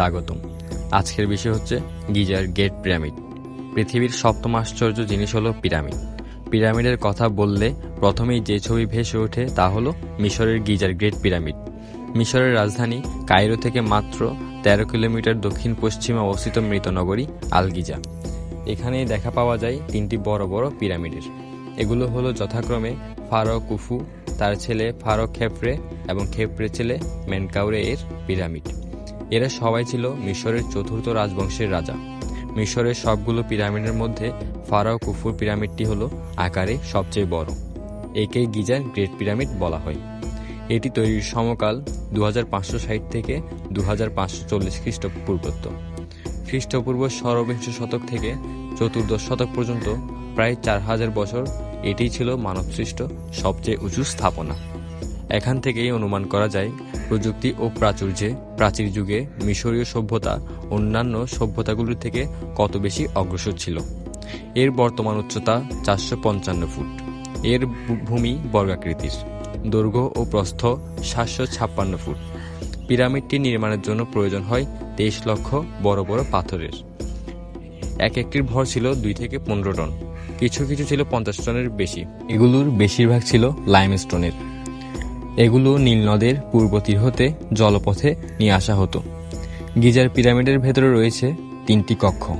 স্বাগতম। আজকের বিষয় হচ্ছে গিজার গেট পিরামিড। পৃথিবীর সপ্তম আশ্চর্য জিনিস হলো পিরামিড। পিরামিডের কথা বললে প্রথমেই যে ছবি ভেসে ওঠে তা হলো মিশরের গিজার গ্রেট পিরামিড। মিশরের রাজধানী কায়রো থেকে মাত্র তেরো কিলোমিটার দক্ষিণ পশ্চিমে অবস্থিত মৃতনগরী আলগিজা। এখানেই দেখা পাওয়া যায় তিনটি বড় বড় পিরামিডের। এগুলো হলো যথাক্রমে ফারো কুফু, তার ছেলে ফারো খেফরে এবং খেফরে ছেলে মেনকাউরে এর পিরামিড। এরা সবাই ছিল মিশরের চতুর্থ রাজবংশের রাজা। মিশরের সবগুলো পিরামিডের মধ্যে ফারাও কুফুর পিরামিডটি হলো আকারে সবচেয়ে বড়, একে গিজার গ্রেট পিরামিড বলা হয়। এটি তৈরির সমকাল দু থেকে দু চল্লিশ খ্রিস্টপূর্বত্ব খ্রিস্টপূর্ব ষড়বিংশ শতক থেকে চতুর্দশ শতক পর্যন্ত প্রায় চার হাজার বছর এটিই ছিল মানবসৃষ্ট সবচেয়ে উঁচু স্থাপনা। এখান থেকেই অনুমান করা যায় প্রযুক্তি ও প্রাচুর্যে প্রাচীর যুগে মিশরীয় সভ্যতা অন্যান্য সভ্যতাগুলির থেকে কত বেশি অগ্রসর ছিল? এর বর্তমান উচ্চতা চারশো পঞ্চান্ন ফুট। এর ভূমি বর্গাকৃতির। দৈর্ঘ্য ও প্রস্থ সাতশো ছাপ্পান্ন ফুট। পিরামিডটি নির্মাণের জন্য প্রয়োজন হয় তেইশ লক্ষ বড় বড় পাথরের। এক একটির ভর ছিল দুই থেকে পনেরো টন। কিছু কিছু ছিল পঞ্চাশ টনের বেশি। এগুলোর বেশিরভাগ ছিল লাইমস্টোনের। এগুলো নীল নদের পূর্ব তীর হতে জলপথে নিয়ে আসা হতো। গিজার পিরামিডের ভেতরে রয়েছে তিনটি কক্ষ।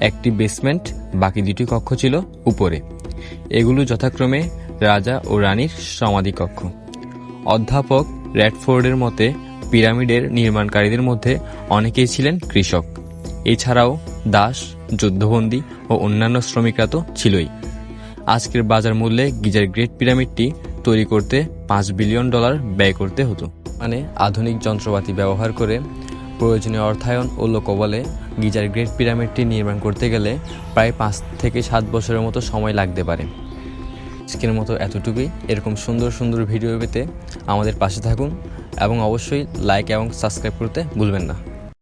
একটি বেসমেন্ট বাকি দুটি কক্ষ ছিল উপরে। এগুলো যথাক্রমে রাজা ও রানীর সমাধি কক্ষ। অধ্যাপক র্যাডফোর্ডের মতে, পিরামিডের নির্মাণকারীদের মধ্যে অনেকেই ছিলেন কৃষক। এছাড়াও দাস, যুদ্ধবন্দী ও অন্যান্য শ্রমিকরা তো ছিলই। আজকের বাজার মূল্যে গিজার গ্রেট পিরামিডটি তৈরি করতে পাঁচ বিলিয়ন ডলার ব্যয় করতে হতো। মানে আধুনিক যন্ত্রপাতি ব্যবহার করে প্রয়োজনীয় অর্থায়ন ও লোকবলে গিজার গ্রেট পিরামিডটি নির্মাণ করতে গেলে প্রায় পাঁচ থেকে সাত বছরের মতো সময় লাগতে পারে। আজকের মতো এতটুকুই। এরকম সুন্দর সুন্দর ভিডিও পেতে আমাদের পাশে থাকুন এবং অবশ্যই লাইক এবং সাবস্ক্রাইব করতে ভুলবেন না।